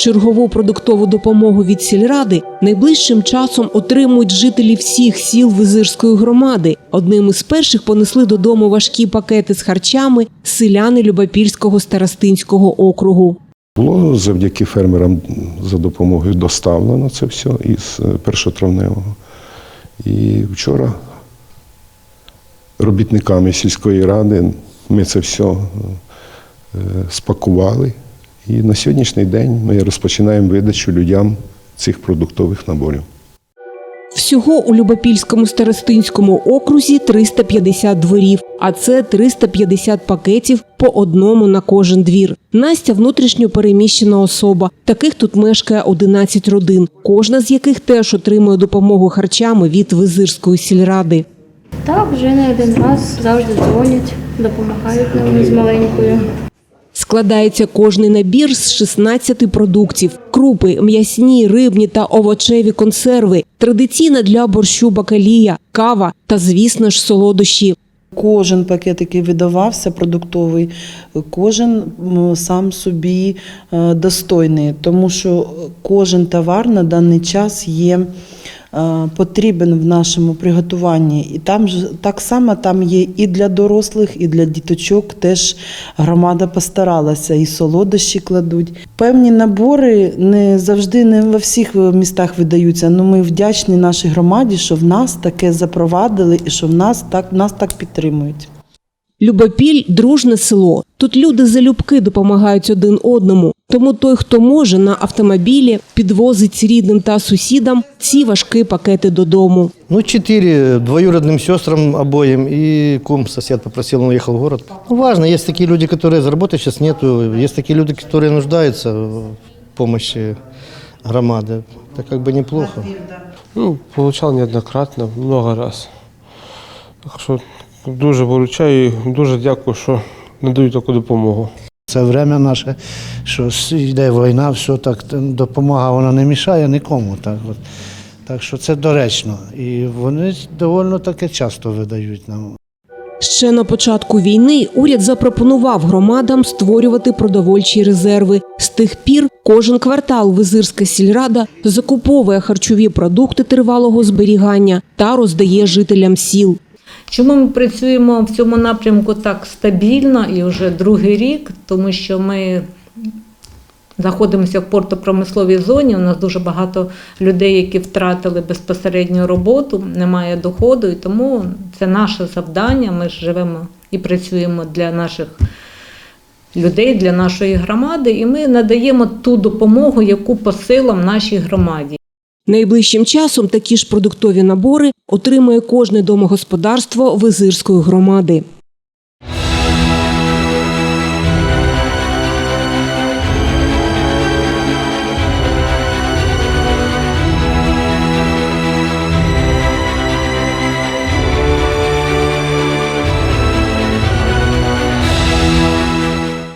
Чергову продуктову допомогу від сільради найближчим часом отримують жителі всіх сіл Визирської громади. Одним із перших понесли додому важкі пакети з харчами селяни Любопільського старостинського округу. Було завдяки фермерам за допомогою доставлено це все із е, першотравневого. І вчора робітниками сільської ради ми це все е, спакували. І на сьогоднішній день ми розпочинаємо видачу людям цих продуктових наборів. Всього у Любопільському старостинському окрузі 350 дворів, а це 350 пакетів по одному на кожен двір. Настя внутрішньо переміщена особа. Таких тут мешкає 11 родин, кожна з яких теж отримує допомогу харчами від Визирської сільради. Так, вже не один раз завжди дзвонять, допомагають нам з маленькою. Складається кожний набір з 16 продуктів: крупи, м'ясні, рибні та овочеві консерви, традиційна для борщу бакалія, кава та, звісно ж, солодощі. Кожен пакет, який видавався, продуктовий, кожен сам собі е, достойний, тому що кожен товар на даний час є потрібен в нашому приготуванні. І там ж так само там є і для дорослих, і для діточок. Теж громада постаралася, і солодощі кладуть. Певні набори не завжди не во всіх містах видаються. але ми вдячні нашій громаді, що в нас таке запровадили і що в нас так нас так підтримують. Любопіль дружне село. Тут люди залюбки допомагають один одному. Тому той, хто може на автомобілі, підвозить рідним та сусідам ці важкі пакети додому. Ну, четыре двоюродным сестрам обоим, и кум сосед попросил, он уехал в город. Ну, важно, есть такие люди, которые заработать сейчас нету, есть такие люди, которые нуждаются в помощи громады. Это как бы неплохо. Ну, получав неоднократно, много раз. Так що дуже виручаю і дуже дякую, що надають таку допомогу. Це время наше, що йде війна, все так допомога вона не мішає нікому. Так, от. так що це доречно. І вони доволі таке часто видають нам. Ще на початку війни уряд запропонував громадам створювати продовольчі резерви. З тих пір кожен квартал Визирська сільрада закуповує харчові продукти тривалого зберігання та роздає жителям сіл. Чому ми працюємо в цьому напрямку так стабільно і вже другий рік? Тому що ми знаходимося в портопромисловій зоні. У нас дуже багато людей, які втратили безпосередню роботу, немає доходу, і тому це наше завдання. Ми ж живемо і працюємо для наших людей, для нашої громади, і ми надаємо ту допомогу, яку по силам нашій громаді. Найближчим часом такі ж продуктові набори отримає кожне домогосподарство Визирської громади.